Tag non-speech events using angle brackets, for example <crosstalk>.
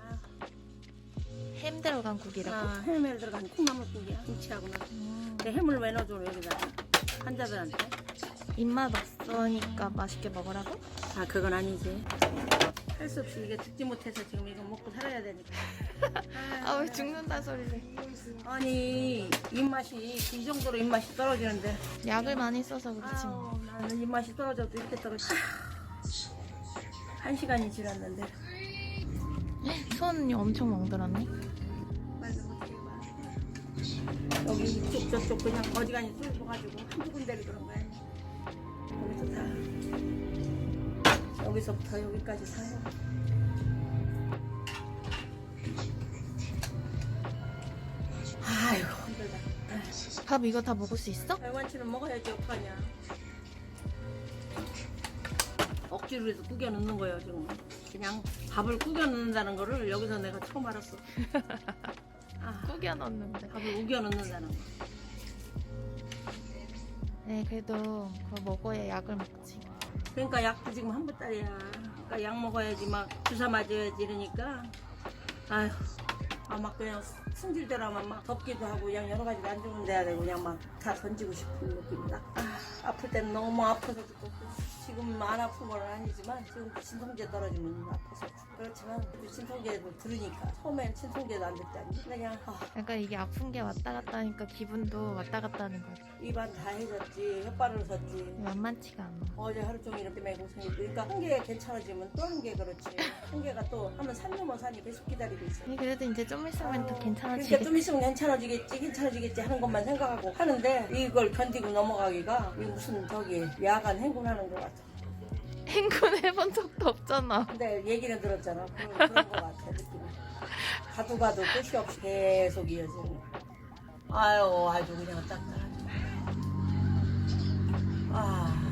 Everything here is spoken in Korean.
아, 햄 들어간 국이라고. 아, 해물 들어간 콩나물국이야. 김치하고 나. 음. 내 해물 왜 넣어줘 여기다가 환자들한테. 입맛 없으니까 맛있게 먹으라고? 아 그건 아니지. 할 수 없이 이게 듣지 못해서 지금 이거 먹고 살아야 되니까. <laughs> 아왜 죽는다 소리를 아니 입맛이 이 정도로 입맛이 떨어지는데. 약을 많이 써서 그렇지 뭐. 아우, 나는 입맛이 떨어져도 이렇게 떨어져. 한 시간이 지났는데. 손이 엄청 멍들었네. 여기 이쪽 저쪽 그냥 어지간히 쏠려가지고 한두 군데를 그런 거야. 여기서부터 여기까지 사요. 아이고 힘들다. 밥 이거 다 먹을 수 있어? 백반치는 먹어야지 어떡하냐. 억지로 해서 구겨 넣는 거예요 지금. 그냥 밥을 구겨 넣는다는 거를 여기서 내가 처음 알았어. <laughs> 아, 구겨 넣는데 밥을 우겨 넣는다는 거. 네 그래도 그거 먹어야 약을 먹지 그러니까 약도 지금 한 보따리야. 그러니까 약 먹어야지 막 주사 맞아야지 이러니까. 아휴, 아막 그냥 승질대로 하면 막 덥기도 하고 그냥 여러 가지가 안 좋은 데야 되고 그냥 막 다 던지고 싶은 느낌이다. 아, 아플 때는 너무 아파서 죽고 지금 안 아픈 건 아니지만 지금 진통제 떨어지면 아파서 죽고. 그렇지만 진통제도 들으니까 처음엔 진통제도 안 듣다니 그냥 아, 그러니까 이게 아픈 게 왔다 갔다 하니까 기분도 왔다 갔다 하는 거야 입안 다 해졌지 혓바늘 섰지. 만만치가 않아. 어제 하루 종일 때문에 고생했고 그러니까 한 개 괜찮아지면 또 한 개 그렇지. 한 개가 또 하면 산 넘어 산이 계속 기다리고 있어. 아니, 그래도 이제 좀 있으면 더 그러니까 괜찮아지겠지. 좀 있으면 괜찮아지겠지 괜찮아지겠지 하는 것만 생각하고 하는데 이걸 견디고 넘어가기가 이게 무슨 저기 야간 행군하는 것 같아 행군 해본 적도 없잖아. 근데 얘기는 들었잖아. 그런, 그런 것 같아 가도 가도 끝이 없이 계속 이어지는 아유 아주 그냥 딱딱하지 아